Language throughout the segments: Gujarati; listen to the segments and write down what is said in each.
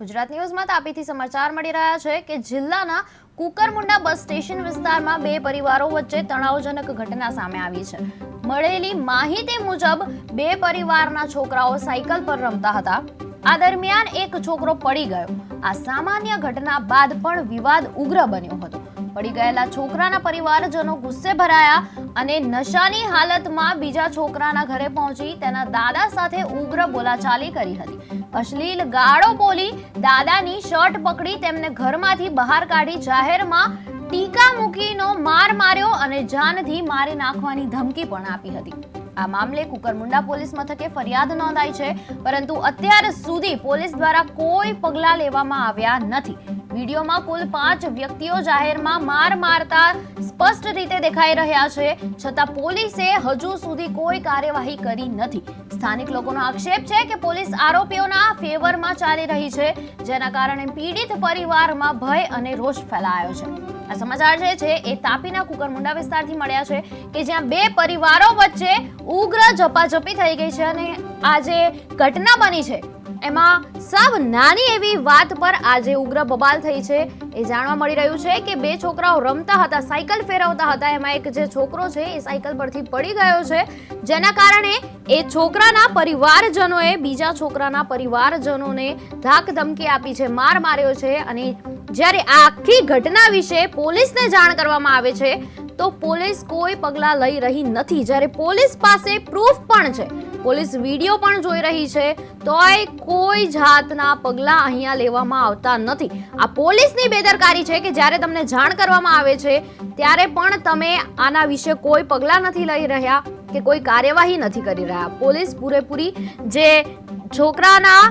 ગુજરાત ન્યૂઝમાં તાપીથી સમાચાર મળી રહ્યા છે કે જિલ્લાના કુકરમુંડા બસ સ્ટેશન વિસ્તારમાં બે પરિવારો વચ્ચે તણાવજનક ઘટના સામે આવી છે. મળેલી માહિતી મુજબ, બે પરિવારના છોકરાઓ સાયકલ પર રમતા હતા. આ દરમિયાન એક છોકરો પડી ગયો. આ સામાન્ય ઘટના બાદ પણ વિવાદ ઉગ્ર બન્યો હતો. પડી ગયેલા છોકરાના પરિવારજનો ગુસ્સે ભરાયા અને નશાની હાલતમાં બીજા છોકરાના ઘરે પહોંચી તેના દાદા સાથે ઉગ્ર બોલાચાલી કરી હતી. અશ્લીલ ગાળો બોલી દાદાની શર્ટ પકડી તેમને ઘરમાંથી બહાર કાઢી જાહેરમાં ટીકા મૂકીનો માર માર્યો અને જાનથી મારી નાખવાની ધમકી પણ આપી હતી. આ મામલે કુકરમુંડા પોલીસ મથકે ફરિયાદ નોંધાઈ છે, પરંતુ અત્યાર સુધી પોલીસ દ્વારા કોઈ પગલાં લેવામાં આવ્યા નથી. વિડીયોમાં કુલ પાંચ વ્યક્તિઓ જાહેરમાં માર મારતા સ્પષ્ટ રીતે દેખાઈ રહ્યા છે. છતાં પોલીસે હજુ સુધી કોઈ કાર્યવાહી કરી નથી. સ્થાનિક લોકોનો આક્ષેપ છે કે પોલીસ આરોપીઓના ફેવરમાં ચાલી રહી છે, જેના કારણે પીડિત પરિવારમાં ભય અને રોષ ફેલાયો છે. આ સમાચાર જે છે એ તાપીના કુકરમુંડા વિસ્તારથી મળ્યા છે કે જ્યાં બે પરિવારો વચ્ચે ઉગ્ર ઝપાઝપી થઈ ગઈ છે અને આ જે ઘટના બની છે. એમાં સાવ નાની એવી વાત પર આજે ઉગ્ર બબાલ થઈ છે. એ જાણવા મળી રહ્યું છે કે બે છોકરાઓ રમતા હતા, સાયકલ ફેરવતા હતા. એમાં એક જે છોકરો છે એ સાયકલ પરથી પડી ગયો છે. જેના કારણે એ છોકરાના પરિવારજનોએ બીજા છોકરાના પરિવારજનોને ધાક ધમકી આપી છે, માર માર્યો છે અને જ્યારે આખી ઘટના વિશે પોલીસને જાણ કરવામાં આવે છે, તો પોલીસ કોઈ પગલાં લઈ રહી નથી. જ્યારે પોલીસ પાસે પ્રૂફ પણ છે, પોલીસ વીડિયો પણ જોઈ રહી છે, તોય કોઈ જાતના પગલાં અહીંયા લેવામાં આવતા નથી. આ પોલીસની બેદરકારી છે કે જ્યારે તમને જાણ કરવામાં આવે છે, ત્યારે પણ તમે આના વિશે કોઈ પગલાં નથી લઈ રહ્યા કે કોઈ કાર્યવાહી નથી કરી રહ્યા. પોલીસ પૂરેપૂરી જે છોકરાના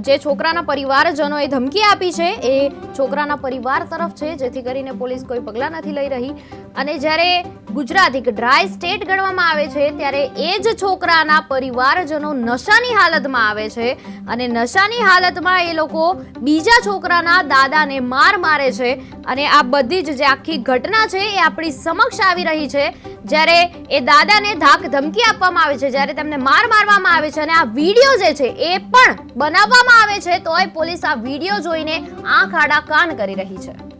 જે છોકરાના પરિવારજનોએ ધમકી આપી છે એ છોકરાના પરિવાર તરફ છે, જેથી કરીને પોલીસ કોઈ પગલાં નથી લઈ રહી. અને જ્યારે ગુજરાત એક ડ્રાય સ્ટેટ ગણવામાં આવે છે, ત્યારે એ જ છોકરાના પરિવારજનો નશાની હાલતમાં આવે છે. અને નશાની હાલતમાં એ લોકો બીજા છોકરાના દાદાને માર મારે છે. અને આ બધી જ જે આખી ઘટના છે, એ આપણી સમક્ષ આવી રહી છે. જ્યારે એ દાદાને ધાક ધમકી આપવામાં આવે છે, જ્યારે તેમને માર મારવામાં આવે છે અને આ વીડિયો જે છે, એ પણ બનાવવામાં આવે છે, તોય પોલીસ આ વીડિયો જોઈને આંખ આડા કાન કરી રહી છે.